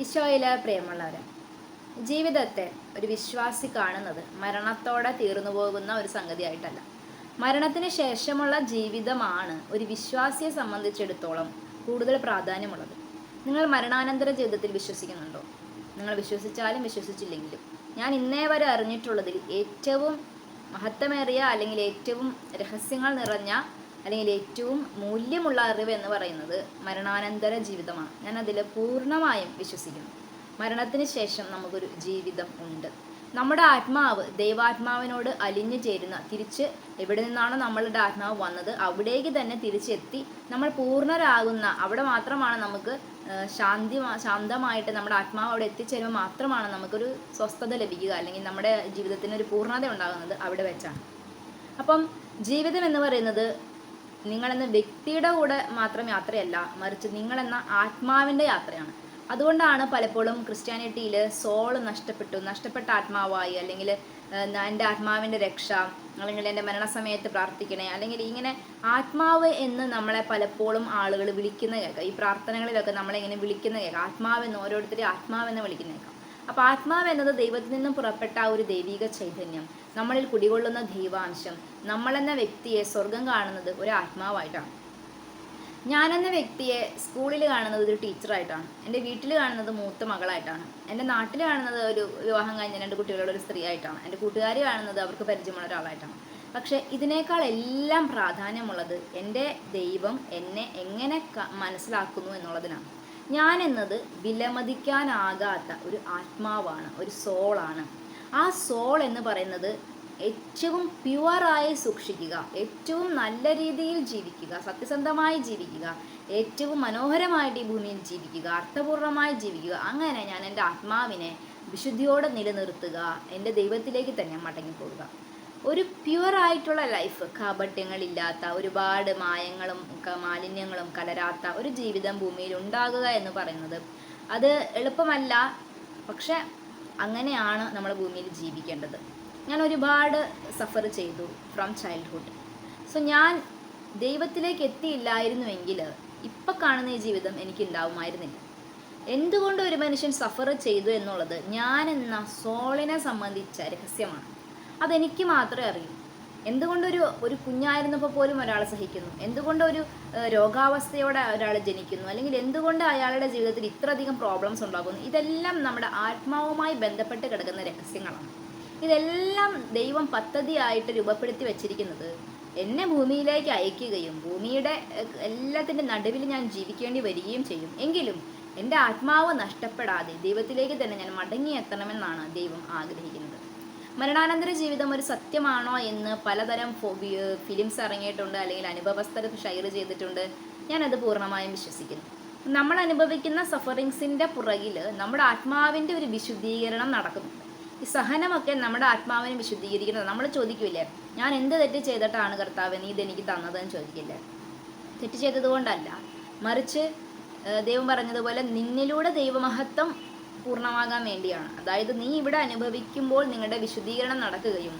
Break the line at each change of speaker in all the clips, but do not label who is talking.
ഈശോയിലെ പ്രിയമുള്ളവരെ ജീവിതത്തെ ഒരു വിശ്വാസി കാണുന്നത് മരണത്തോടെ തീർന്നു പോകുന്ന ഒരു സംഗതിയായിട്ടല്ല. മരണത്തിന് ശേഷമുള്ള ജീവിതമാണ് ഒരു വിശ്വാസിയെ സംബന്ധിച്ചിടത്തോളം കൂടുതൽ പ്രാധാന്യമുള്ളത്. നിങ്ങൾ മരണാനന്തര ജീവിതത്തിൽ വിശ്വസിക്കുന്നുണ്ടോ? നിങ്ങൾ വിശ്വസിച്ചാലും വിശ്വസിച്ചില്ലെങ്കിലും. ഞാൻ ഇന്നേ വരെ അറിഞ്ഞിട്ടുള്ളതിൽ ഏറ്റവും മഹത്വമേറിയ അല്ലെങ്കിൽ ഏറ്റവും രഹസ്യങ്ങൾ നിറഞ്ഞ അല്ലെങ്കിൽ ഏറ്റവും മൂല്യമുള്ള അറിവ് എന്ന് പറയുന്നത് മരണാനന്തര ജീവിതമാണ്. ഞാൻ അതിൽ പൂർണമായും വിശ്വസിക്കുന്നു. മരണത്തിന് ശേഷം നമുക്കൊരു ജീവിതം ഉണ്ട്. നമ്മുടെ ആത്മാവ് ദൈവാത്മാവിനോട് അലിഞ്ഞു ചേരുന്ന തിരിച്ച് എവിടെ നിന്നാണോ നമ്മളുടെ ആത്മാവ് വന്നത് അവിടേക്ക് തന്നെ തിരിച്ചെത്തി നമ്മൾ പൂർണരാകുന്ന അവിടെ മാത്രമാണ് നമുക്ക് ശാന്തി ശാന്തമായിട്ട് നമ്മുടെ ആത്മാവ് അവിടെ എത്തിച്ചേരുമ്പോൾ മാത്രമാണ് നമുക്കൊരു സ്വസ്ഥത ലഭിക്കുക അല്ലെങ്കിൽ നമ്മുടെ ജീവിതത്തിന് ഒരു പൂർണത ഉണ്ടാകുന്നത് അവിടെ വെച്ചാണ്. അപ്പം ജീവിതം എന്ന് പറയുന്നത് നിങ്ങളെന്ന വ്യക്തിയുടെ കൂടെ മാത്രം യാത്രയല്ല മറിച്ച് നിങ്ങളെന്ന ആത്മാവിന്റെ യാത്രയാണ്. അതുകൊണ്ടാണ് പലപ്പോഴും ക്രിസ്ത്യാനിറ്റിയിൽ സോൾ നഷ്ടപ്പെട്ടു നഷ്ടപ്പെട്ട ആത്മാവായി അല്ലെങ്കിൽ എന്റെ ആത്മാവിന്റെ രക്ഷ അല്ലെങ്കിൽ എന്റെ മരണസമയത്ത് പ്രാർത്ഥിക്കണേ അല്ലെങ്കിൽ ഇങ്ങനെ ആത്മാവ് എന്ന് നമ്മളെ പലപ്പോഴും ആളുകൾ വിളിക്കുന്ന കേൾക്കാം. ഈ പ്രാർത്ഥനകളിലൊക്കെ നമ്മളെ ഇങ്ങനെ വിളിക്കുന്ന കേൾക്കാം. ആത്മാവെന്ന് ഓരോരുത്തരെയും ആത്മാവെന്ന് വിളിക്കുന്ന കേൾക്കാം. അപ്പോൾ ആത്മാവ് എന്നത് ദൈവത്തിൽ നിന്നും പുറപ്പെട്ട ഒരു ദൈവിക ചൈതന്യം നമ്മളിൽ കുടികൊള്ളുന്ന ദൈവാംശം നമ്മളെന്ന വ്യക്തിയെ സ്വർഗം കാണുന്നത് ഒരു ആത്മാവായിട്ടാണ്. ഞാനെന്ന വ്യക്തിയെ സ്കൂളിൽ കാണുന്നത് ഒരു ടീച്ചറായിട്ടാണ്. എന്റെ വീട്ടിൽ കാണുന്നത് മൂത്ത മകളായിട്ടാണ്. എന്റെ നാട്ടിൽ കാണുന്നത് ഒരു വിവാഹം കഴിഞ്ഞ രണ്ട് കുട്ടികളുടെ ഒരു സ്ത്രീ ആയിട്ടാണ് എന്റെ കൂട്ടുകാർ കാണുന്നത് അവർക്ക് പരിചയമുള്ള ഒരാളായിട്ടാണ്. പക്ഷെ ഇതിനേക്കാൾ എല്ലാം പ്രാധാന്യമുള്ളത് എന്റെ ദൈവം എന്നെ എങ്ങനെ മനസ്സിലാക്കുന്നു എന്നുള്ളതിനാണ്. ഞാൻ എന്നത് വിലമതിക്കാനാകാത്ത ഒരു ആത്മാവാണ് ഒരു സോളാണ്. ആ സോൾ എന്ന് പറയുന്നത് ഏറ്റവും പ്യുവറായി സൂക്ഷിക്കുക ഏറ്റവും നല്ല രീതിയിൽ ജീവിക്കുക സത്യസന്ധമായി ജീവിക്കുക ഏറ്റവും മനോഹരമായിട്ട് ഈ ഭൂമിയിൽ ജീവിക്കുക അർത്ഥപൂർണമായി ജീവിക്കുക. അങ്ങനെ ഞാൻ എന്റെ ആത്മാവിനെ വിശുദ്ധിയോടെ നിലനിർത്തുക എന്റെ ദൈവത്തിലേക്ക് തന്നെ മടങ്ങിപ്പോവുക. ഒരു പ്യുവർ ആയിട്ടുള്ള ലൈഫ് കാപട്യങ്ങളില്ലാത്ത ഒരുപാട് മായങ്ങളും മാലിന്യങ്ങളും കലരാത്ത ഒരു ജീവിതം ഭൂമിയിൽ ഉണ്ടാകുക എന്ന് പറയുന്നത് അത് എളുപ്പമല്ല. പക്ഷെ അങ്ങനെയാണ് നമ്മൾ ഭൂമിയിൽ ജീവിക്കേണ്ടത്. ഞാൻ ഒരുപാട് സഫർ ചെയ്തു ഫ്രം ചൈൽഡ്ഹുഡ് സോ ഞാൻ ദൈവത്തിലേക്ക് എത്തിയില്ലായിരുന്നുവെങ്കിൽ ഇപ്പം കാണുന്ന ഈ ജീവിതം എനിക്ക് ഉണ്ടാവുമായിരുന്നില്ല. എന്തുകൊണ്ട് ഒരു മനുഷ്യൻ സഫർ ചെയ്തു എന്നുള്ളത്? ഞാൻ എന്ന സോളിനെ സംബന്ധിച്ച രഹസ്യമാണ്. അതെനിക്ക് മാത്രമേ അറിയൂ. എന്തുകൊണ്ടൊരു ഒരു കുഞ്ഞായിരുന്നപ്പോൾ പോലും ഒരാൾ സഹിക്കുന്നു? എന്തുകൊണ്ട് ഒരു രോഗാവസ്ഥയോടെ ഒരാൾ ജനിക്കുന്നു? അല്ലെങ്കിൽ എന്തുകൊണ്ട് അയാളുടെ ജീവിതത്തിൽ ഇത്രയധികം പ്രോബ്ലംസ് ഉണ്ടാകുന്നു? ഇതെല്ലാം നമ്മുടെ ആത്മാവുമായി ബന്ധപ്പെട്ട് കിടക്കുന്ന രഹസ്യങ്ങളാണ്. ഇതെല്ലാം ദൈവം പദ്ധതിയായിട്ട് രൂപപ്പെടുത്തി വെച്ചിരിക്കുന്നത് എന്നെ ഭൂമിയിലേക്ക് അയക്കുകയും ഭൂമിയുടെ എല്ലാത്തിന്റെ നടുവിൽ ഞാൻ ജീവിക്കേണ്ടി വരികയും ചെയ്യും. എങ്കിലും എന്റെ ആത്മാവ് നഷ്ടപ്പെടാതെ ദൈവത്തിലേക്ക് തന്നെ ഞാൻ മടങ്ങിയെത്തണമെന്നാണ് ദൈവം ആഗ്രഹിക്കുന്നത്. മരണാനന്തര ജീവിതം ഒരു സത്യമാണോ എന്ന് പലതരം ഫിലിംസ് ഇറങ്ങിയിട്ടുണ്ട് അല്ലെങ്കിൽ അനുഭവസ്ഥർ ഷെയർ ചെയ്തിട്ടുണ്ട്. ഞാനത് പൂർണമായും വിശ്വസിക്കുന്നു. നമ്മൾ അനുഭവിക്കുന്ന സഫറിങ്സിന്റെ പുറകിൽ നമ്മുടെ ആത്മാവിന്റെ ഒരു വിശുദ്ധീകരണം നടക്കുന്നുണ്ട്. ഈ സഹനമൊക്കെ നമ്മുടെ ആത്മാവിനെ വിശുദ്ധീകരിക്കുന്നത്. നമ്മൾ ചോദിക്കില്ലേ ഞാൻ എന്ത് തെറ്റ് ചെയ്തിട്ടാണ് കർത്താവ് നീ ഇതെനിക്ക് തന്നതെന്ന് ചോദിക്കില്ലേ. തെറ്റ് ചെയ്തതുകൊണ്ടല്ല മറിച്ച് ദൈവം പറഞ്ഞതുപോലെ നിന്നിലൂടെ ദൈവമഹത്വം പൂർണമാകാൻ വേണ്ടിയാണ്. അതായത് നീ ഇവിടെ അനുഭവിക്കുമ്പോൾ നിങ്ങളുടെ വിശുദ്ധീകരണം നടക്കുകയും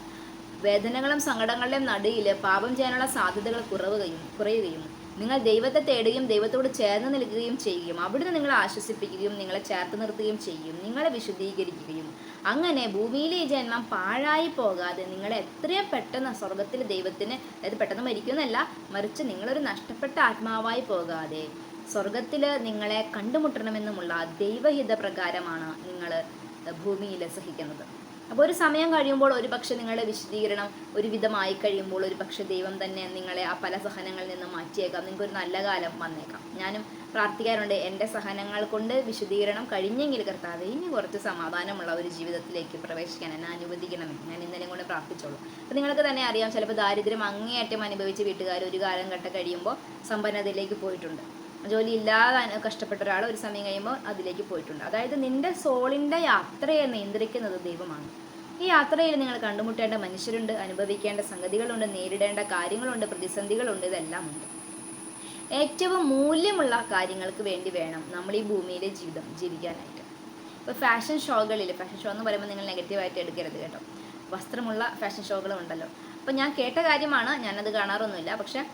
വേദനകളും സങ്കടങ്ങളുടെയും നടുയിൽ പാപം ചെയ്യാനുള്ള സാധ്യതകൾ കുറവുകയും കുറയുകയും നിങ്ങൾ ദൈവത്തെ തേടുകയും ദൈവത്തോട് ചേർന്ന് നിൽക്കുകയും ചെയ്യുകയും അവിടുന്ന് നിങ്ങളെ ആശ്വസിപ്പിക്കുകയും നിങ്ങളെ ചേർത്ത് നിർത്തുകയും ചെയ്യും. നിങ്ങളെ വിശുദ്ധീകരിക്കുകയും. അങ്ങനെ ഭൂമിയിലെ ഈ ജന്മം പാഴായി പോകാതെ നിങ്ങളെ എത്രയും പെട്ടെന്ന് സ്വർഗത്തിൽ ദൈവത്തിന് അതായത് പെട്ടെന്ന് മരിക്കുന്നല്ല മറിച്ച് നിങ്ങളൊരു നഷ്ടപ്പെട്ട ആത്മാവായി പോകാതെ സ്വർഗത്തിൽ നിങ്ങളെ കണ്ടുമുട്ടണമെന്നുമുള്ള ദൈവഹിത പ്രകാരമാണ് നിങ്ങൾ ഭൂമിയിൽ സഹിക്കുന്നത്. അപ്പോൾ ഒരു സമയം കഴിയുമ്പോൾ ഒരു പക്ഷെ നിങ്ങളുടെ വിശദീകരണം ഒരുവിധമായി കഴിയുമ്പോൾ ഒരു പക്ഷെ ദൈവം തന്നെ നിങ്ങളെ ആ പല സഹനങ്ങളിൽ നിന്ന് മാറ്റിയേക്കാം. നിങ്ങൾക്ക് ഒരു നല്ല കാലം വന്നേക്കാം. ഞാനും പ്രാർത്ഥിക്കാറുണ്ട് എന്റെ സഹനങ്ങൾ കൊണ്ട് വിശദീകരണം കഴിഞ്ഞെങ്കിൽ കർത്താവ് ഇനി കുറച്ച് സമാധാനമുള്ള ഒരു ജീവിതത്തിലേക്ക് പ്രവേശിക്കാൻ എന്നെ അനുവദിക്കണമേ. ഞാൻ ഇന്നലെ കൊണ്ട് പ്രാർത്ഥിച്ചോളൂ. അപ്പോൾ നിങ്ങൾക്ക് തന്നെ അറിയാം ചിലപ്പോൾ ദാരിദ്ര്യം അങ്ങേയറ്റം അനുഭവിച്ച വീട്ടുകാർ ഒരു കാലം ഘട്ടം കഴിയുമ്പോൾ സമ്പന്നതയിലേക്ക് പോയിട്ടുണ്ട്. ജോലി ഇല്ലാതെ കഷ്ടപ്പെട്ട ഒരാൾ ഒരു സമയം കഴിയുമ്പോൾ അതിലേക്ക് പോയിട്ടുണ്ട്. അതായത് നിന്റെ സോളിന്റെ യാത്രയെ നിയന്ത്രിക്കുന്നത് ദൈവമാണ്. ഈ യാത്രയിൽ നിങ്ങൾ കണ്ടുമുട്ടേണ്ട മനുഷ്യരുണ്ട് അനുഭവിക്കേണ്ട സംഗതികളുണ്ട് നേരിടേണ്ട കാര്യങ്ങളുണ്ട് പ്രതിസന്ധികളുണ്ട് ഇതെല്ലാം ഉണ്ട്. ഏറ്റവും മൂല്യമുള്ള കാര്യങ്ങൾക്ക് വേണ്ടി വേണം നമ്മൾ ഈ ഭൂമിയിലെ ജീവിതം ജീവിക്കാനായിട്ട്. ഇപ്പോൾ ഫാഷൻ ഷോകളിൽ ഫാഷൻ ഷോ എന്ന് പറയുമ്പോൾ നിങ്ങൾ നെഗറ്റീവായിട്ട് എടുക്കരുത് കേട്ടോ. വസ്ത്രമുള്ള ഫാഷൻ ഷോകളും ഉണ്ടല്ലോ. അപ്പോൾ ഞാൻ കേട്ട കാര്യമാണ് ഞാനത് കാണാറൊന്നുമില്ല. പക്ഷേ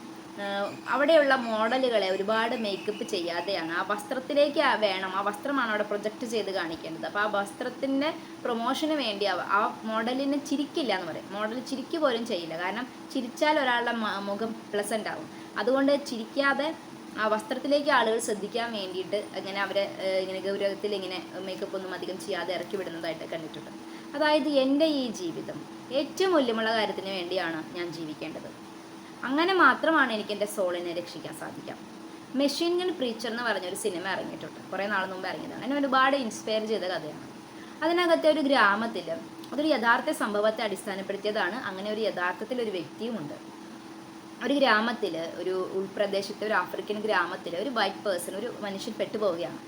അവിടെയുള്ള മോഡലുകളെ ഒരുപാട് മേക്കപ്പ് ചെയ്യാതെയാണ്. ആ വസ്ത്രത്തിലേക്ക് വേണം ആ വസ്ത്രമാണ് അവിടെ പ്രൊജക്റ്റ് ചെയ്ത് കാണിക്കേണ്ടത്. അപ്പോൾ ആ വസ്ത്രത്തിന്റെ പ്രൊമോഷന് വേണ്ടി ആ മോഡലിന് ചിരിക്കില്ല എന്ന് പറയും. മോഡൽ ചിരിക്ക് പോലും ചെയ്യില്ല. കാരണം ചിരിച്ചാൽ ഒരാളുടെ മുഖം പ്ലസന്റ് ആവും. അതുകൊണ്ട് ചിരിക്കാതെ ആ വസ്ത്രത്തിലേക്ക് ആളുകൾ ശ്രദ്ധിക്കാൻ വേണ്ടിയിട്ട് അങ്ങനെ അവരെ ഇങ്ങനെ ഗൗരവത്തിൽ ഇങ്ങനെ മേക്കപ്പ് ഒന്നും അധികം ചെയ്യാതെ ഇറക്കി വിടുന്നതായിട്ട് കണ്ടിട്ടുണ്ട്. അതായത് എന്റെ ഈ ജീവിതം ഏറ്റവും മൂല്യമുള്ള കാര്യത്തിന് വേണ്ടിയാണ് ഞാൻ ജീവിക്കേണ്ടത്. അങ്ങനെ മാത്രമാണ് എനിക്ക് എന്റെ സോളിനെ രക്ഷിക്കാൻ സാധിക്കാം. മെഷീൻ ഗൺ പ്രീച്ചർ എന്ന് പറഞ്ഞൊരു സിനിമ ഇറങ്ങിയിട്ടുണ്ട്. കുറേ നാൾ മുമ്പ് ഇറങ്ങിയതാണ്. എന്നെ ഒരുപാട് ഇൻസ്പയർ ചെയ്ത കഥയാണ്. അതിനകത്തെ ഒരു ഗ്രാമത്തിൽ അതൊരു യഥാർത്ഥ സംഭവത്തെ അടിസ്ഥാനപ്പെടുത്തിയതാണ്. അങ്ങനെ ഒരു യഥാർത്ഥത്തിൽ ഒരു വ്യക്തിയുമുണ്ട്. ഒരു ഗ്രാമത്തിൽ ഒരു ഉൾപ്രദേശത്തെ ഒരു ആഫ്രിക്കൻ ഗ്രാമത്തിൽ ഒരു വൈറ്റ് പേഴ്സൺ ഒരു മനുഷ്യൻ പെട്ടുപോവുകയാണ്.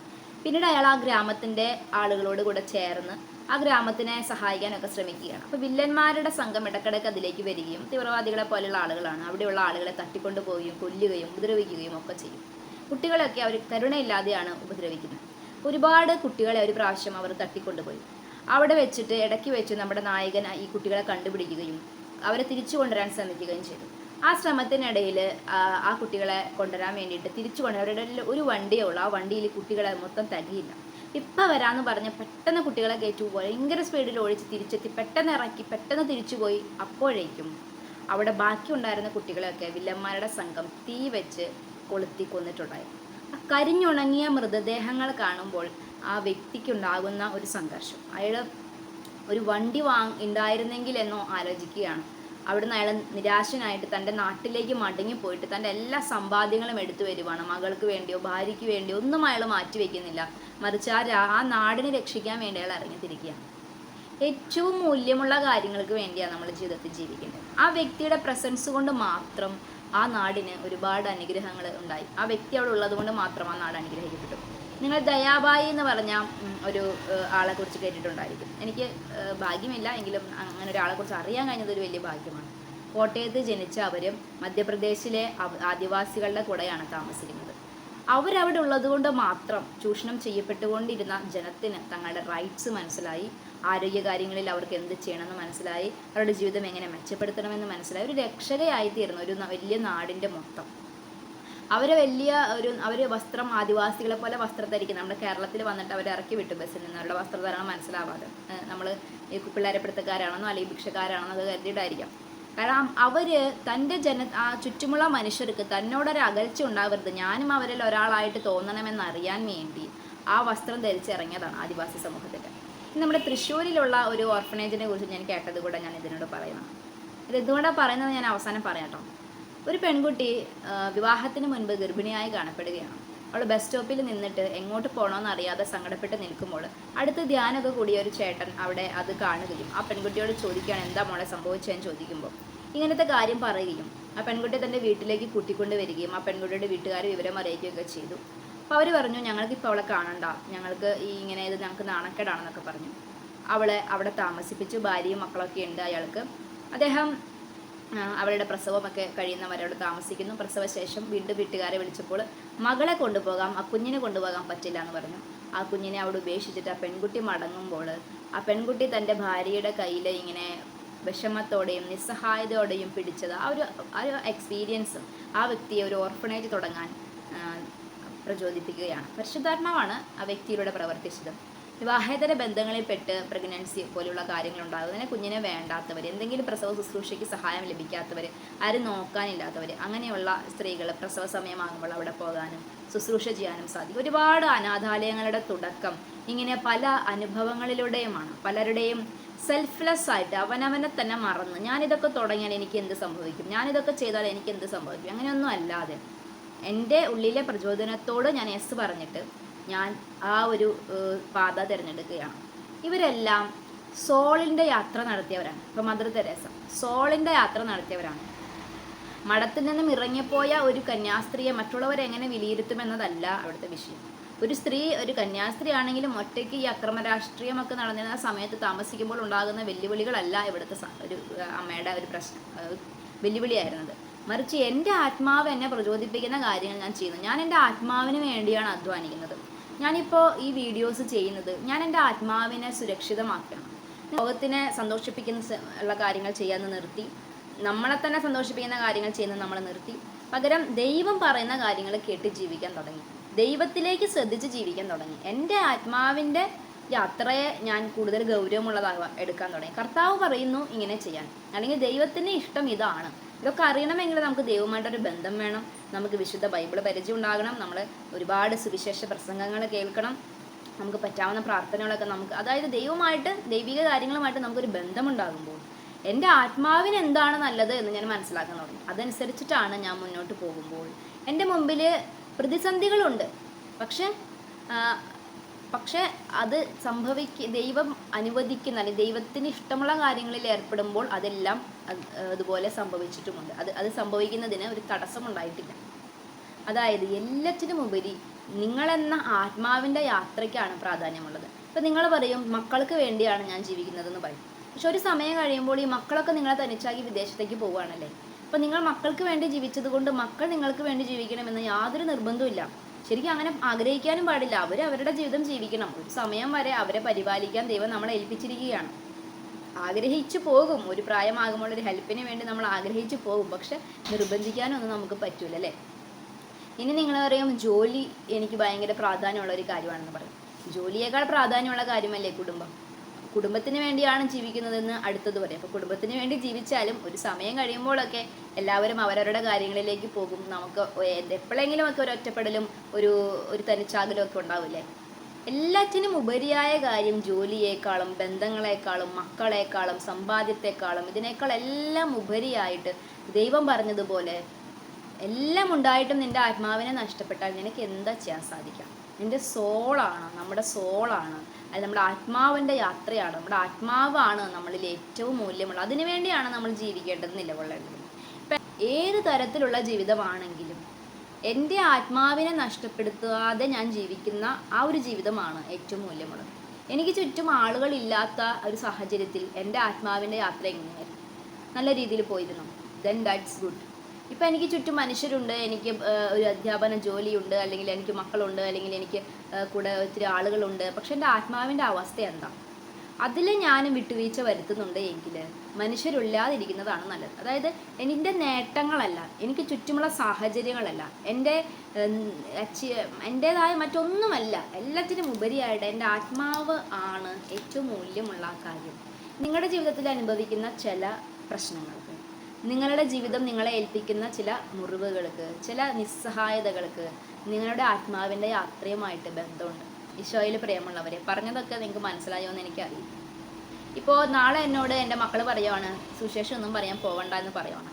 പിന്നീട് അയാൾ ആ ഗ്രാമത്തിന്റെ ആളുകളോട് കൂടെ ചേർന്ന് ആ ഗ്രാമത്തിനെ സഹായിക്കാനൊക്കെ ശ്രമിക്കുകയാണ്. അപ്പോൾ വില്ലന്മാരുടെ സംഘം ഇടക്കിടക്ക് അതിലേക്ക് വരികയും തീവ്രവാദികളെ പോലെയുള്ള ആളുകളാണ് അവിടെയുള്ള ആളുകളെ തട്ടിക്കൊണ്ടു പോവുകയും കൊല്ലുകയും ഉപദ്രവിക്കുകയും ഒക്കെ ചെയ്യും. കുട്ടികളെയൊക്കെ അവർ കരുണയില്ലാതെയാണ് ഉപദ്രവിക്കുന്നത്. ഒരുപാട് കുട്ടികളെ ഒരു പ്രാവശ്യം അവർ തട്ടിക്കൊണ്ടുപോയി. അവിടെ വെച്ചിട്ട് ഇടയ്ക്ക് വെച്ച് നമ്മുടെ നായകൻ ഈ കുട്ടികളെ കണ്ടുപിടിക്കുകയും അവരെ തിരിച്ചു കൊണ്ടുവരാൻ ശ്രമിക്കുകയും ചെയ്തു. ആ ശ്രമത്തിനിടയിൽ ആ കുട്ടികളെ കൊണ്ടുവരാൻ വേണ്ടിയിട്ട് തിരിച്ചു കൊണ്ടുവരാൻ അവരുടെ ഒരു വണ്ടിയേ ഉള്ളൂ. ആ വണ്ടിയിൽ കുട്ടികളെ മൊത്തം തികയില്ല ഇപ്പം വരാമെന്ന് പറഞ്ഞ് പെട്ടെന്ന് കുട്ടികളെ കയറ്റി ഭയങ്കര സ്പീഡിൽ ഒഴിച്ച് തിരിച്ചെത്തി പെട്ടെന്ന് ഇറക്കി പെട്ടെന്ന് തിരിച്ചു പോയി. അപ്പോഴേക്കും അവിടെ ബാക്കി ഉണ്ടായിരുന്ന കുട്ടികളെയൊക്കെ വില്ലന്മാരുടെ സംഘം തീ വെച്ച് കൊളുത്തി കൊന്നിട്ടുണ്ടായി. കരിഞ്ഞുണങ്ങിയ മൃതദേഹങ്ങൾ കാണുമ്പോൾ ആ വ്യക്തിക്കുണ്ടാകുന്ന ഒരു സംഘർഷം. അയാൾ ഒരു വണ്ടി വാങ് ഉണ്ടായിരുന്നെങ്കിൽ എന്നോ ആലോചിക്കുകയാണ്. അവിടുന്ന് അയാൾ നിരാശനായിട്ട് തന്റെ നാട്ടിലേക്ക് മടങ്ങിപ്പോയിട്ട് തന്റെ എല്ലാ സമ്പാദ്യങ്ങളും എടുത്തു വരുവാണ്. മകൾക്ക് വേണ്ടിയോ ഭാര്യയ്ക്ക് വേണ്ടിയോ ഒന്നും അയാൾ മാറ്റി വയ്ക്കുന്നില്ല മറിച്ച് ആ ആ നാടിനെ രക്ഷിക്കാൻ വേണ്ടി അയാൾ ഇറങ്ങിത്തിരിക്കുകയാണ്. ഏറ്റവും മൂല്യമുള്ള കാര്യങ്ങൾക്ക് വേണ്ടിയാണ് നമ്മൾ ജീവിതത്തിൽ ജീവിക്കേണ്ടത്. ആ വ്യക്തിയുടെ പ്രസൻസ് കൊണ്ട് മാത്രം ആ നാടിന് ഒരുപാട് അനുഗ്രഹങ്ങൾ ഉണ്ടായി. ആ വ്യക്തി അവിടെ ഉള്ളത് കൊണ്ട് മാത്രം ആ നാട് അനുഗ്രഹിക്കപ്പെട്ടു. നിങ്ങൾ ദയാബായി എന്ന് പറഞ്ഞ ഒരു ആളെ കുറിച്ച് കേട്ടിട്ടുണ്ടായിരിക്കും. എനിക്ക് ഭാഗ്യമില്ല എങ്കിലും അങ്ങനെ ഒരാളെ കുറിച്ച് അറിയാൻ കഴിഞ്ഞത് ഒരു വലിയ ഭാഗ്യമാണ്. കോട്ടയത്ത് ജനിച്ച അവരും മധ്യപ്രദേശിലെ ആദിവാസികളുടെ കൂടെയാണ് താമസിക്കുന്നത്. അവരവിടെ ഉള്ളതുകൊണ്ട് മാത്രം ചൂഷണം ചെയ്യപ്പെട്ടുകൊണ്ടിരുന്ന ജനത്തിന് തങ്ങളുടെ റൈറ്റ്സ് മനസ്സിലായി. ആരോഗ്യകാര്യങ്ങളിൽ അവർക്ക് എന്ത് ചെയ്യണമെന്ന് മനസ്സിലായി. അവരുടെ ജീവിതം എങ്ങനെ മെച്ചപ്പെടുത്തണമെന്ന് മനസ്സിലായി. ഒരു രക്ഷകയായി തീർന്നു ഒരു വലിയ നാടിന്റെ മൊത്തം. അവരെ വലിയ ഒരു അവർ വസ്ത്രം ആദിവാസികളെ പോലെ വസ്ത്രം നമ്മുടെ കേരളത്തിൽ വന്നിട്ട് അവരെ ഇറക്കി വിട്ടു ബസ്സിൽ നിന്ന് അവരുടെ വസ്ത്രധാരണം മനസ്സിലാവാതെ. നമ്മൾ ഈ പിള്ളേരെ പിടുത്തക്കാരാണെന്നോ അല്ലെങ്കിൽ ഭിക്ഷക്കാരാണെന്നോ അത് കരുതിയിട്ടായിരിക്കാം. കാരണം അവർ തന്റെ ജന ആ ചുറ്റുമുള്ള മനുഷ്യർക്ക് തന്നോടൊരു അകൽച്ച ഉണ്ടാവരുത്. ഞാനും അവരിൽ ഒരാളായിട്ട് തോന്നണമെന്നറിയാൻ വേണ്ടി ആ വസ്ത്രം ധരിച്ചിറങ്ങിയതാണ് ആദിവാസി സമൂഹത്തിൽ നമ്മുടെ തൃശ്ശൂരിലുള്ള ഒരു ഓർഫനേജിനെ കുറിച്ച് ഞാൻ കേട്ടത് കൂടെ ഞാൻ ഇതിനോട് പറയുന്നത് ഇത് എന്തുകൊണ്ടാണ് പറയുന്നത് ഞാൻ അവസാനം പറയാം കേട്ടോ. ഒരു പെൺകുട്ടി വിവാഹത്തിന് മുൻപ് ഗർഭിണിയായി കാണപ്പെടുകയാണ്. അവൾ ബസ് സ്റ്റോപ്പിൽ നിന്നിട്ട് എങ്ങോട്ട് പോകണമെന്ന് അറിയാതെ സങ്കടപ്പെട്ട് നിൽക്കുമ്പോൾ അടുത്ത് ധ്യാനമൊക്കെ കൂടിയ ഒരു ചേട്ടൻ അവിടെ അത് കാണുകയും ആ പെൺകുട്ടിയോട് ചോദിക്കുകയാണ് എന്താ മോളെ സംഭവിച്ചതെന്ന് ചോദിക്കുമ്പോൾ ഇങ്ങനത്തെ കാര്യം പറയുകയും ആ പെൺകുട്ടിയെ തന്റെ വീട്ടിലേക്ക് കൂട്ടിക്കൊണ്ട് വരികയും ആ പെൺകുട്ടിയുടെ വീട്ടുകാർ വിവരം അറിയിക്കുകയൊക്കെ ചെയ്തു. അപ്പോൾ അവർ പറഞ്ഞു ഞങ്ങൾക്ക് ഇപ്പോൾ അവളെ കാണണ്ട. ഞങ്ങൾക്ക് ഈ ഇങ്ങനെ ഇത് ഞങ്ങൾക്ക് നാണക്കേടാണെന്നൊക്കെ പറഞ്ഞു. അവളെ അവിടെ താമസിപ്പിച്ചു. ഭാര്യയും മക്കളൊക്കെ ഉണ്ട് അയാൾക്ക്. അദ്ദേഹം അവരുടെ പ്രസവമൊക്കെ കഴിയുന്നവരോട് താമസിക്കുന്നു. പ്രസവശേഷം വീണ്ടും വീട്ടുകാരെ വിളിച്ചപ്പോൾ മകളെ കൊണ്ടുപോകാം ആ കുഞ്ഞിനെ കൊണ്ടുപോകാൻ പറ്റില്ല എന്ന് പറഞ്ഞു. ആ കുഞ്ഞിനെ അവിടെ ഉപേക്ഷിച്ചിട്ട് ആ പെൺകുട്ടി മടങ്ങുമ്പോൾ ആ പെൺകുട്ടി തന്റെ ഭാര്യയുടെ കയ്യിൽ ഇങ്ങനെ വിഷമത്തോടെയും നിസ്സഹായതയോടെയും പിടിച്ചത് ആ ഒരു ആ ഒരു എക്സ്പീരിയൻസും ആ വ്യക്തിയെ ഒരു ഓർഫണേജ് തുടങ്ങാൻ പ്രചോദിപ്പിക്കുകയാണ്. പരിശുദ്ധാത്മാവാണ് ആ വ്യക്തിയിലൂടെ പ്രവർത്തിച്ചത്. വിവാഹേതര ബന്ധങ്ങളിൽപ്പെട്ട് പ്രഗ്നൻസി പോലെയുള്ള കാര്യങ്ങൾ ഉണ്ടാകുന്നതിനെ കുഞ്ഞിനെ വേണ്ടാത്തവർ എന്തെങ്കിലും പ്രസവ ശുശ്രൂഷയ്ക്ക് സഹായം ലഭിക്കാത്തവർ ആരും നോക്കാനില്ലാത്തവർ അങ്ങനെയുള്ള സ്ത്രീകൾ പ്രസവ സമയമാകുമ്പോൾ അവിടെ പോകാനും ശുശ്രൂഷ ചെയ്യാനും സാധിക്കും. ഒരുപാട് അനാഥാലയങ്ങളുടെ തുടക്കം ഇങ്ങനെ പല അനുഭവങ്ങളിലൂടെയുമാണ്. പലരുടെയും സെൽഫ്ലെസ് ആയിട്ട് അവനവനെ തന്നെ മറന്ന് ഞാനിതൊക്കെ തുടങ്ങിയാൽ എനിക്ക് എന്ത് സംഭവിക്കും? ഞാനിതൊക്കെ ചെയ്താൽ എനിക്ക് എന്ത് സംഭവിക്കും? അങ്ങനെയൊന്നും അല്ലാതെ എന്റെ ഉള്ളിലെ പ്രചോദനത്തോട് ഞാൻ എസ് പറഞ്ഞിട്ട് ഞാൻ ആ ഒരു പാത തിരഞ്ഞെടുക്കുകയാണ്. ഇവരെല്ലാം സോളിന്റെ യാത്ര നടത്തിയവരാണ്. ഇപ്പം മദർ തെരേസ സോളിന്റെ യാത്ര നടത്തിയവരാണ്. മഠത്തിൽ നിന്നും ഇറങ്ങിപ്പോയ ഒരു കന്യാസ്ത്രീയെ മറ്റുള്ളവരെ എങ്ങനെ വിലയിരുത്തുമെന്നതല്ല അവിടുത്തെ വിഷയം. ഒരു സ്ത്രീ ഒരു കന്യാസ്ത്രീ ആണെങ്കിലും ഒറ്റയ്ക്ക് ഈ അക്രമ രാഷ്ട്രീയമൊക്കെ നടന്നിരുന്ന സമയത്ത് താമസിക്കുമ്പോൾ ഉണ്ടാകുന്ന വെല്ലുവിളികളല്ല ഇവിടുത്തെ ഒരു അമ്മയുടെ ഒരു പ്രശ്നം വെല്ലുവിളിയായിരുന്നത്. മറിച്ച് എന്റെ ആത്മാവ് എന്നെ പ്രചോദിപ്പിക്കുന്ന കാര്യങ്ങൾ ഞാൻ ചെയ്യുന്നു. ഞാൻ എന്റെ ആത്മാവിന് വേണ്ടിയാണ് അധ്വാനിക്കുന്നത്. ഞാനിപ്പോൾ ഈ വീഡിയോസ് ചെയ്യുന്നത് ഞാൻ എന്റെ ആത്മാവിനെ സുരക്ഷിതമാക്കണം. ലോകത്തിനെ സന്തോഷിപ്പിക്കുന്ന ഉള്ള കാര്യങ്ങൾ ചെയ്യാൻ നിർത്തി. നമ്മളെ തന്നെ സന്തോഷിപ്പിക്കുന്ന കാര്യങ്ങൾ ചെയ്യുന്നത് നമ്മളെ നിർത്തി. പകരം ദൈവം പറയുന്ന കാര്യങ്ങൾ കേട്ട് ജീവിക്കാൻ തുടങ്ങി. ദൈവത്തിലേക്ക് ശ്രദ്ധിച്ച് ജീവിക്കാൻ തുടങ്ങി. എന്റെ ആത്മാവിന്റെ യാത്രയെ ഞാൻ കൂടുതൽ ഗൗരവമുള്ളതാകാൻ എടുക്കാൻ തുടങ്ങി. കർത്താവ് പറയുന്നു ഇങ്ങനെ ചെയ്യാൻ. അല്ലെങ്കിൽ ദൈവത്തിന്റെ ഇഷ്ടം ഇതാണ്. ഇതൊക്കെ അറിയണമെങ്കിൽ നമുക്ക് ദൈവമായിട്ടൊരു ബന്ധം വേണം. നമുക്ക് വിശുദ്ധ ബൈബിൾ പരിചയം ഉണ്ടാകണം നമ്മൾ ഒരുപാട് സുവിശേഷ പ്രസംഗങ്ങൾ കേൾക്കണം. നമുക്ക് പറ്റാവുന്ന പ്രാർത്ഥനകളൊക്കെ നമുക്ക് അതായത് ദൈവമായിട്ട് ദൈവിക കാര്യങ്ങളുമായിട്ട് നമുക്കൊരു ബന്ധമുണ്ടാകുമ്പോൾ എന്റെ ആത്മാവിന് എന്താണ് നല്ലത് എന്ന് ഞാൻ മനസ്സിലാക്കാൻ തുടങ്ങി. അതനുസരിച്ചിട്ടാണ് ഞാൻ മുന്നോട്ട് പോകുമ്പോൾ. എന്റെ മുമ്പിൽ പ്രതിസന്ധികളുണ്ട്. പക്ഷെ പക്ഷെ അത് സംഭവിക്ക ദൈവം അനുവദിക്കുന്ന അല്ലെങ്കിൽ ദൈവത്തിന് ഇഷ്ടമുള്ള കാര്യങ്ങളിൽ ഏർപ്പെടുമ്പോൾ അതെല്ലാം അതുപോലെ സംഭവിച്ചിട്ടുമുണ്ട്. അത് അത് സംഭവിക്കുന്നതിന് ഒരു തടസ്സമുണ്ടായിട്ടില്ല. അതായത് എല്ലാറ്റിനും ഉപരി നിങ്ങളെന്ന ആത്മാവിന്റെ യാത്രയ്ക്കാണ് പ്രാധാന്യമുള്ളത്. ഇപ്പം നിങ്ങൾ പറയും മക്കൾക്ക് വേണ്ടിയാണ് ഞാൻ ജീവിക്കുന്നതെന്ന് പറയും. പക്ഷെ ഒരു സമയം കഴിയുമ്പോൾ ഈ മക്കളൊക്കെ നിങ്ങളെ തനിച്ചാക്കി വിദേശത്തേക്ക് പോവുകയാണല്ലേ? അപ്പം നിങ്ങൾ മക്കൾക്ക് വേണ്ടി ജീവിച്ചത് കൊണ്ട് മക്കൾ നിങ്ങൾക്ക് വേണ്ടി ജീവിക്കണമെന്ന് യാതൊരു നിർബന്ധവുമില്ല. ശരിക്കും അങ്ങനെ ആഗ്രഹിക്കാനും പാടില്ല. അവർ അവരുടെ ജീവിതം ജീവിക്കണം. ഒരു സമയം വരെ അവരെ പരിപാലിക്കാൻ ദൈവം നമ്മളെ ഏൽപ്പിച്ചിരിക്കുകയാണ്. ആഗ്രഹിച്ചു പോകും. ഒരു പ്രായമാകുമ്പോൾ ഒരു ഹെൽപ്പിന് വേണ്ടി നമ്മൾ ആഗ്രഹിച്ചു പോകും. പക്ഷെ നിർബന്ധിക്കാനൊന്നും നമുക്ക് പറ്റൂല അല്ലേ? ഇനി നിങ്ങൾ പറയും ജോലി എനിക്ക് ഭയങ്കര പ്രാധാന്യമുള്ള ഒരു കാര്യമാണെന്ന് പറയും. ജോലിയേക്കാൾ പ്രാധാന്യമുള്ള കാര്യമല്ലേ കുടുംബം? കുടുംബത്തിന് വേണ്ടിയാണ് ജീവിക്കുന്നതെന്ന് അടുത്തത് പറയും. അപ്പോൾ കുടുംബത്തിന് വേണ്ടി ജീവിച്ചാലും ഒരു സമയം കഴിയുമ്പോഴൊക്കെ എല്ലാവരും അവരവരുടെ കാര്യങ്ങളിലേക്ക് പോകും. നമുക്ക് എപ്പോഴെങ്കിലും ഒക്കെ ഒരു ഒറ്റപ്പെടലും ഒരു ഒരു തനിച്ചാകലും ഒക്കെ ഉണ്ടാവില്ലേ? എല്ലാറ്റിനും ഉപരിയായ കാര്യം ജോലിയേക്കാളും ബന്ധങ്ങളെക്കാളും മക്കളെക്കാളും സമ്പാദ്യത്തെക്കാളും ഇതിനേക്കാൾ എല്ലാം ഉപരിയായിട്ട് ദൈവം പറഞ്ഞതുപോലെ എല്ലാം ഉണ്ടായിട്ടും നിന്റെ ആത്മാവിനെ നഷ്ടപ്പെട്ടാൽ നിനക്ക് എന്താ ചെയ്യാൻ സാധിക്കാം നിന്റെ സോളാണ് നമ്മുടെ സോളാണ്. അത് നമ്മുടെ ആത്മാവിന്റെ യാത്രയാണ്. നമ്മുടെ ആത്മാവാണ് നമ്മളിൽ ഏറ്റവും മൂല്യമുള്ളത്. അതിനു വേണ്ടിയാണ് നമ്മൾ ജീവിക്കേണ്ടത് നിലകൊള്ളേണ്ടത്. ഇപ്പം ഏത് തരത്തിലുള്ള ജീവിതമാണെങ്കിലും എന്റെ ആത്മാവിനെ നഷ്ടപ്പെടുത്താതെ ഞാൻ ജീവിക്കുന്ന ആ ഒരു ജീവിതമാണ് ഏറ്റവും മൂല്യമുള്ളത്. എനിക്ക് ചുറ്റും ആളുകളില്ലാത്ത ഒരു സാഹചര്യത്തിൽ എന്റെ ആത്മാവിന്റെ യാത്ര എങ്ങനെയായിരുന്നു നല്ല രീതിയിൽ പോയിരുന്നു. ദെൻ ദാറ്റ്സ് ഗുഡ് ഇപ്പം എനിക്ക് ചുറ്റും മനുഷ്യരുണ്ട് എനിക്ക് ഒരു അധ്യാപന ജോലിയുണ്ട് അല്ലെങ്കിൽ എനിക്ക് മക്കളുണ്ട് അല്ലെങ്കിൽ എനിക്ക് കൂടെ ഒത്തിരി ആളുകളുണ്ട്. പക്ഷെ എന്റെ ആത്മാവിന്റെ അവസ്ഥ എന്താ? അതിൽ ഞാൻ വിട്ടുവീഴ്ച വരുത്തുന്നുണ്ട് എങ്കിൽ മനുഷ്യരില്ലാതിരിക്കുന്നതാണ് നല്ലത്. അതായത് എന്റെ നേട്ടങ്ങളല്ല എനിക്ക് ചുറ്റുമുള്ള സാഹചര്യങ്ങളല്ല എന്റെ എന്റേതായ മറ്റൊന്നുമല്ല എല്ലാത്തിനും ഉപരിയായിട്ട് എന്റെ ആത്മാവ് ആണ് ഏറ്റവും മൂല്യമുള്ള കാര്യം. നിങ്ങളുടെ ജീവിതത്തിൽ അനുഭവിക്കുന്ന ചില പ്രശ്നങ്ങൾക്ക് നിങ്ങളുടെ ജീവിതം നിങ്ങളെ ഏൽപ്പിക്കുന്ന ചില മുറിവുകൾക്ക് ചില നിസ്സഹായതകൾക്ക് നിങ്ങളുടെ ആത്മാവിന്റെ യാത്രയുമായിട്ട് ബന്ധമുണ്ട്. ഈശോയിൽ പ്രിയമുള്ളവരെ പറഞ്ഞതൊക്കെ നിങ്ങൾക്ക് മനസ്സിലായോ എന്ന് എനിക്കറിയില്ല ഇപ്പോൾ നാളെ എന്നോട് എന്റെ മക്കൾ പറയുവാണ് സുശേഷം ഒന്നും പറയാൻ പോകണ്ട എന്ന് പറയുവാണ്.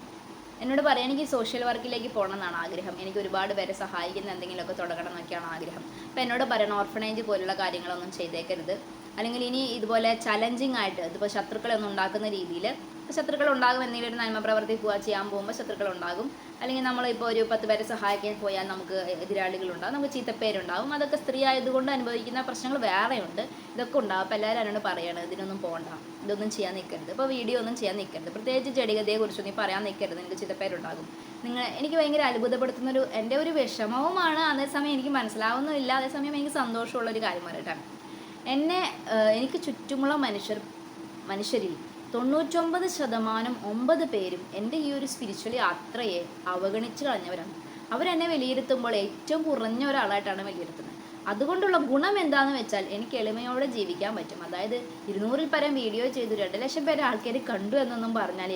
എന്നോട് പറയാൻ എനിക്ക് സോഷ്യൽ വർക്കിലേക്ക് പോകണം എന്നാണ് ആഗ്രഹം. എനിക്ക് ഒരുപാട് പേരെ സഹായിക്കുന്ന എന്തെങ്കിലുമൊക്കെ തുടങ്ങണം എന്നൊക്കെയാണ് ആഗ്രഹം. അപ്പോൾ എന്നോട് പറയണം ഓർഫനേജ് പോലുള്ള കാര്യങ്ങളൊന്നും ചെയ്തേക്കരുത്. അല്ലെങ്കിൽ ഇനി ഇതുപോലെ ചലഞ്ചിങ് ആയിട്ട് ഇതിപ്പോൾ ശത്രുക്കളെ ഒന്നും ഉണ്ടാക്കുന്ന രീതിയിൽ ശത്രുക്കൾ ഉണ്ടാകും എന്തെങ്കിലും ഒരു നന്മ പ്രവർത്തി പോവാ ചെയ്യാൻ പോകുമ്പോൾ ശത്രുക്കൾ ഉണ്ടാകും അല്ലെങ്കിൽ നമ്മളിപ്പോൾ ഒരു പത്ത് പേരെ സഹായിക്കാൻ പോയാൽ നമുക്ക് എതിരാളികളുണ്ടാകും നമുക്ക് ചീത്തപ്പേരുണ്ടാകും അതൊക്കെ സ്ത്രീ ആയതുകൊണ്ട് അനുഭവിക്കുന്ന പ്രശ്നങ്ങൾ വേറെയുണ്ട്. ഇതൊക്കെ ഉണ്ടാകും അപ്പോൾ എല്ലാവരും എന്നോട് പറയണം ഇതിനൊന്നും പോകണ്ട ഇതൊന്നും ചെയ്യാൻ നിൽക്കരുത്. ഇപ്പോൾ വീഡിയോ ഒന്നും ചെയ്യാൻ നിൽക്കരുത്. പ്രത്യേകിച്ച് ചെടിഗതയെക്കുറിച്ച് നീ പറയാൻ നിൽക്കരുത്. നിനക്ക് ചീത്തപ്പേരുണ്ടാകും. നിങ്ങൾ എനിക്ക് ഭയങ്കര അത്ഭുതപ്പെടുത്തുന്ന ഒരു എന്റെ ഒരു വിഷമവുമാണ്. അതേസമയം എനിക്ക് മനസ്സിലാവുന്നുമില്ല. അതേസമയം എനിക്ക് സന്തോഷമുള്ളൊരു കാര്യം പറയട്ടെ. എന്നെ എനിക്ക് ചുറ്റുമുള്ള മനുഷ്യർ മനുഷ്യരിൽ തൊണ്ണൂറ്റൊമ്പത് ശതമാനം ഒമ്പത് പേരും എന്റെ ഈ ഒരു സ്പിരിച്വൽ യാത്രയെ അവഗണിച്ച് കളഞ്ഞവരാണ്. അവരെന്നെ വിലയിരുത്തുമ്പോൾ ഏറ്റവും കുറഞ്ഞ ഒരാളായിട്ടാണ് വിലയിരുത്തുന്നത്. അതുകൊണ്ടുള്ള ഗുണം എന്താണെന്ന് വെച്ചാൽ എനിക്ക് എളിമയോടെ ജീവിക്കാൻ പറ്റും. അതായത് ഇരുന്നൂറിൽ പരം വീഡിയോ ചെയ്തു രണ്ട് ലക്ഷം പേരെ ആൾക്കാർ കണ്ടു എന്നൊന്നും പറഞ്ഞാൽ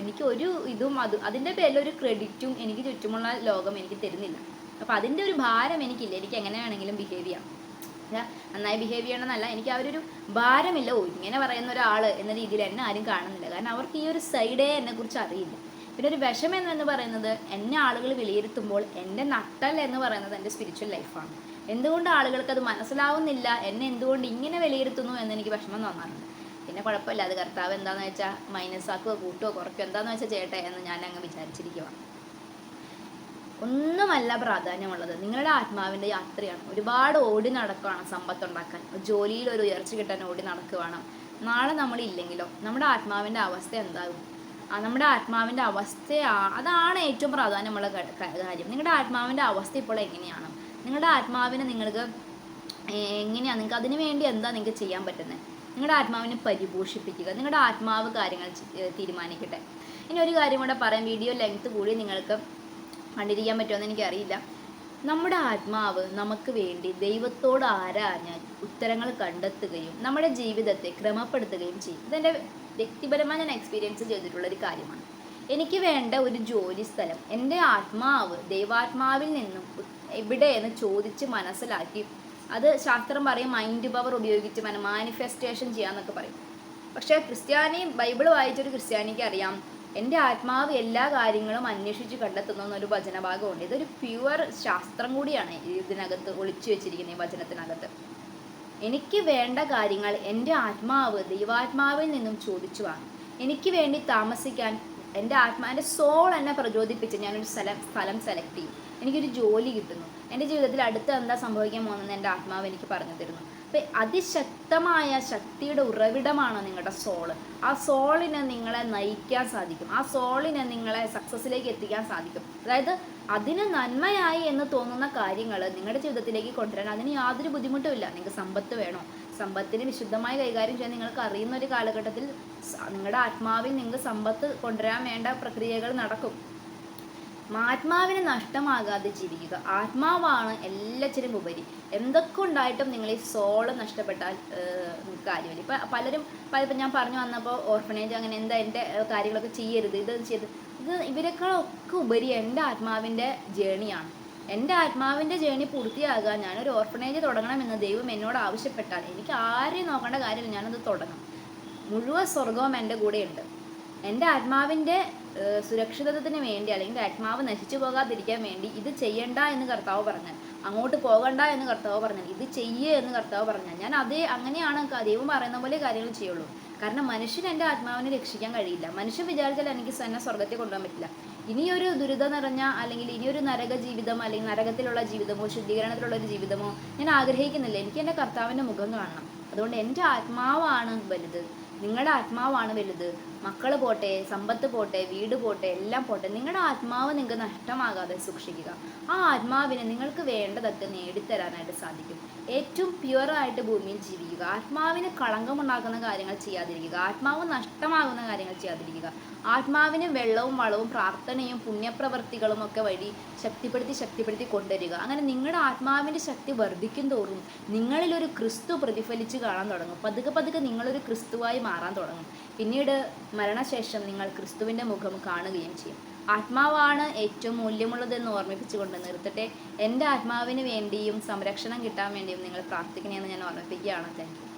എനിക്ക് ഒരു ഇതും അത് അതിന്റെ പേരിൽ ഒരു ക്രെഡിറ്റും എനിക്ക് ചുറ്റുമുള്ള ലോകം എനിക്ക് തരുന്നില്ല. അപ്പോൾ അതിന്റെ ഒരു ഭാരം എനിക്കില്ല. എനിക്ക് എങ്ങനെ വേണമെങ്കിലും ബിഹേവ് ചെയ്യാം. ഞാൻ നന്നായി ബിഹേവ് ചെയ്യണമെന്നല്ല. എനിക്ക് അവരൊരു ഭാരമില്ല. ഓ ഇങ്ങനെ പറയുന്ന ഒരാൾ എന്ന രീതിയിൽ എന്നെ ആരും കാണുന്നില്ല. കാരണം അവർക്ക് ഈ ഒരു സൈഡേ എന്നെക്കുറിച്ച് അറിയില്ല. പിന്നെ ഒരു വിഷമം എന്ന് പറയുന്നത് എന്നെ ആളുകൾ വിലയിരുത്തുമ്പോൾ എന്റെ നട്ടൽ എന്ന് പറയുന്നത് എന്റെ സ്പിരിച്വൽ ലൈഫാണ് എന്തുകൊണ്ട് ആളുകൾക്ക് അത് മനസ്സിലാവുന്നില്ല? എന്നെ എന്തുകൊണ്ട് ഇങ്ങനെ വിലയിരുത്തുന്നു എന്ന് എനിക്ക് വിഷമം തോന്നാറുണ്ട്. പിന്നെ കുഴപ്പമില്ല. അത് കർത്താവ് എന്താണെന്ന് വെച്ചാൽ മൈനസ് ആക്കുകയോ കൂട്ടുകയോ കുറയ്ക്കുകയോ എന്താണെന്ന് വെച്ചാൽ ചെയ്യട്ടെ എന്ന് ഞാൻ അങ്ങ് വിചാരിച്ചിരിക്കുവാണ്. ഒന്നുമല്ല പ്രാധാന്യമുള്ളത്. നിങ്ങളുടെ ആത്മാവിന്റെ യാത്രയാണ്. ഒരുപാട് ഓടി നടക്കുകയാണ് സമ്പത്തുണ്ടാക്കാൻ. ജോലിയിൽ ഒരു ഉയർച്ച കിട്ടാൻ ഓടി നടക്കുകയാണ് നാളെ നമ്മളില്ലെങ്കിലോ? നമ്മുടെ ആത്മാവിന്റെ അവസ്ഥ എന്താകും? നമ്മുടെ ആത്മാവിന്റെ അവസ്ഥയാ അതാണ് ഏറ്റവും പ്രാധാന്യമുള്ള കാര്യം. നിങ്ങളുടെ ആത്മാവിന്റെ അവസ്ഥ ഇപ്പോൾ എങ്ങനെയാണ്? നിങ്ങളുടെ ആത്മാവിനെ നിങ്ങൾക്ക് എങ്ങനെയാണ് നിങ്ങൾക്ക് അതിനു വേണ്ടി എന്താ നിങ്ങൾക്ക് ചെയ്യാൻ പറ്റുന്നത് നിങ്ങളുടെ ആത്മാവിനെ പരിപോഷിപ്പിക്കുക. നിങ്ങളുടെ ആത്മാവ് കാര്യങ്ങൾ തീരുമാനിക്കട്ടെ. ഇനി ഒരു കാര്യം കൂടെ പറയാം. വീഡിയോ ലെങ്ത് കൂടി നിങ്ങൾക്ക് കണ്ടിരിക്കാൻ പറ്റുമെന്ന് എനിക്കറിയില്ല. നമ്മുടെ ആത്മാവ് നമുക്ക് വേണ്ടി ദൈവത്തോട് ആരാഞ്ഞാൽ ഉത്തരങ്ങൾ കണ്ടെത്തുകയും നമ്മുടെ ജീവിതത്തെ ക്രമപ്പെടുത്തുകയും ചെയ്യും. ഇതെന്റെ വ്യക്തിപരമായി ഞാൻ എക്സ്പീരിയൻസ് ചെയ്തിട്ടുള്ള ഒരു കാര്യമാണ്. എനിക്ക് വേണ്ട ഒരു ജോലി സ്ഥലം എന്റെ ആത്മാവ് ദൈവാത്മാവിൽ നിന്നും എവിടെയെന്ന് ചോദിച്ച് മനസ്സിലാക്കി അത് ശാസ്ത്രം പറയും മൈൻഡ് പവർ ഉപയോഗിച്ച് മന മാനിഫെസ്റ്റേഷൻ ചെയ്യാന്നൊക്കെ പറയും. പക്ഷേ ക്രിസ്ത്യാനി ബൈബിൾ വായിച്ചൊരു ക്രിസ്ത്യാനിക്ക് അറിയാം എന്റെ ആത്മാവ് എല്ലാ കാര്യങ്ങളും അന്വേഷിച്ച് കണ്ടെത്തുന്ന എന്നൊരു വചനഭാഗമുണ്ട്. ഇതൊരു പ്യുവർ ശാസ്ത്രം കൂടിയാണ് ഇതിനകത്ത് ഒളിച്ചു വെച്ചിരിക്കുന്ന ഈ വചനത്തിനകത്ത്. എനിക്ക് വേണ്ട കാര്യങ്ങൾ എന്റെ ആത്മാവ് ദൈവാത്മാവിൽ നിന്നും ചോദിച്ചു വാങ്ങും. എനിക്ക് വേണ്ടി താമസിക്കാൻ എന്റെ ആത്മാവിന്റെ സോൾ എന്നെ പ്രചോദിപ്പിച്ച് ഞാനൊരു സ്ഥലം സ്ഥലം സെലക്ട് ചെയ്യും. എനിക്കൊരു ജോലി കിട്ടുന്നു. എന്റെ ജീവിതത്തിൽ അടുത്ത് എന്താ സംഭവിക്കാൻ പോകുന്നതെന്ന് എന്റെ ആത്മാവ് എനിക്ക് പറഞ്ഞു തരുന്നു. അപ്പം അതിശക്തമായ ശക്തിയുടെ ഉറവിടമാണ് നിങ്ങളുടെ സോൾ ആ സോളിനെ നിങ്ങളെ നയിക്കാൻ സാധിക്കും. ആ സോളിനെ നിങ്ങളെ സക്സസ്സിലേക്ക് എത്തിക്കാൻ സാധിക്കും. അതായത് അതിന് നന്മയായി എന്ന് തോന്നുന്ന കാര്യങ്ങൾ നിങ്ങളുടെ ജീവിതത്തിലേക്ക് കൊണ്ടുവരാൻ അതിന് യാതൊരു ബുദ്ധിമുട്ടുമില്ല നിങ്ങൾക്ക് സമ്പത്ത് വേണോ? സമ്പത്തിന് വിശുദ്ധമായി കൈകാര്യം ചെയ്യാൻ നിങ്ങൾക്ക് അറിയുന്ന ഒരു കാലഘട്ടത്തിൽ നിങ്ങളുടെ ആത്മാവിൽ നിങ്ങൾക്ക് സമ്പത്ത് കൊണ്ടുവരാൻ വേണ്ട പ്രക്രിയകൾ നടക്കും. ആത്മാവിന് നഷ്ടമാകാതെ ജീവിക്കുക. ആത്മാവാണ് എല്ലാറ്റിനും ഉപരി. എന്തൊക്കെ ഉണ്ടായിട്ടും നിങ്ങൾ ഈ സോൾ നഷ്ടപ്പെട്ടാൽ കാര്യമില്ല. ഇപ്പം പലരും ഇപ്പം ഞാൻ പറഞ്ഞു വന്നപ്പോൾ ഓർഫനേജ് അങ്ങനെ എന്താ എന്റെ കാര്യങ്ങളൊക്കെ ചെയ്യരുത് ഇത് ചെയ്ത്. ഇത് ഇവരെക്കാളൊക്കെ ഉപരി എന്റെ ആത്മാവിന്റെ ജേണിയാണ്. എന്റെ ആത്മാവിന്റെ ജേണി പൂർത്തിയാകാൻ ഞാനൊരു ഓർഫനേജ് തുടങ്ങണമെന്ന് ദൈവം എന്നോട് ആവശ്യപ്പെട്ടാൽ എനിക്ക് ആരെയും നോക്കേണ്ട കാര്യമില്ല ഞാനത് തുടങ്ങും. മുഴുവൻ സ്വർഗവും എന്റെ കൂടെയുണ്ട്. എന്റെ ആത്മാവിന്റെ സുരക്ഷിതത്വത്തിന് വേണ്ടി അല്ലെങ്കിൽ ആത്മാവ് നശിച്ചു പോകാതിരിക്കാൻ വേണ്ടി ഇത് ചെയ്യണ്ട എന്ന് കർത്താവ് പറഞ്ഞു അങ്ങോട്ട് പോകണ്ട എന്ന് കർത്താവ് പറഞ്ഞു ഇത് ചെയ്യേ എന്ന് കർത്താവ് പറഞ്ഞു ഞാൻ അതേ അങ്ങനെയാണ് ദൈവം പറയുന്ന പോലെ കാര്യങ്ങൾ ചെയ്യുള്ളൂ. കാരണം മനുഷ്യൻ എന്റെ ആത്മാവിനെ രക്ഷിക്കാൻ കഴിയില്ല. മനുഷ്യൻ വിചാരിച്ചാൽ എനിക്ക് തന്നെ സ്വർഗത്തിൽ കൊണ്ടുപോകാൻ പറ്റില്ല. ഇനിയൊരു ദുരിതം നിറഞ്ഞ അല്ലെങ്കിൽ ഇനിയൊരു നരക ജീവിതം അല്ലെങ്കിൽ നരകത്തിലുള്ള ജീവിതമോ ശുദ്ധീകരണത്തിലുള്ള ഒരു ജീവിതമോ ഞാൻ ആഗ്രഹിക്കുന്നില്ല. എനിക്ക് എന്റെ കർത്താവിന്റെ മുഖം കാണണം. അതുകൊണ്ട് എന്റെ ആത്മാവാണ് വലുത്. നിങ്ങളുടെ ആത്മാവാണ് വലുത്. മക്കൾ പോട്ടെ സമ്പത്ത് പോട്ടെ വീട് പോട്ടെ എല്ലാം പോട്ടെ നിങ്ങളുടെ ആത്മാവ് നിങ്ങൾക്ക് നഷ്ടമാകാതെ സൂക്ഷിക്കുക. ആ ആത്മാവിനെ നിങ്ങൾക്ക് വേണ്ടതൊക്കെ നേടിത്തരാനായിട്ട് സാധിക്കും. ഏറ്റവും പ്യുവറായിട്ട് ഭൂമിയിൽ ജീവിക്കുക. ആത്മാവിന് കളങ്കമുണ്ടാക്കുന്ന കാര്യങ്ങൾ ചെയ്യാതിരിക്കുക. ആത്മാവ് നഷ്ടമാകുന്ന കാര്യങ്ങൾ ചെയ്യാതിരിക്കുക. ആത്മാവിന് വെള്ളവും വളവും പ്രാർത്ഥനയും പുണ്യപ്രവർത്തികളും ഒക്കെ വഴി ശക്തിപ്പെടുത്തി ശക്തിപ്പെടുത്തി കൊണ്ടുവരിക. അങ്ങനെ നിങ്ങളുടെ ആത്മാവിന്റെ ശക്തി വർദ്ധിക്കും തോറും നിങ്ങളിലൊരു ക്രിസ്തു പ്രതിഫലിച്ച് കാണാൻ തുടങ്ങും. പതുക്കെ പതുക്കെ നിങ്ങളൊരു ക്രിസ്തുവായി മാറാൻ തുടങ്ങും. പിന്നീട് മരണശേഷം നിങ്ങൾ ക്രിസ്തുവിന്റെ മുഖം കാണുകയും ചെയ്യും. ആത്മാവാണ് ഏറ്റവും മൂല്യമുള്ളതെന്ന് ഓർമ്മിപ്പിച്ചുകൊണ്ട് നിർത്തട്ടെ. എന്റെ ആത്മാവിന് വേണ്ടിയും സംരക്ഷണം കിട്ടാൻ വേണ്ടിയും നിങ്ങൾ പ്രാർത്ഥിക്കണമെന്ന് ഞാൻ ഓർമ്മിപ്പിക്കുകയാണ്. താങ്ക്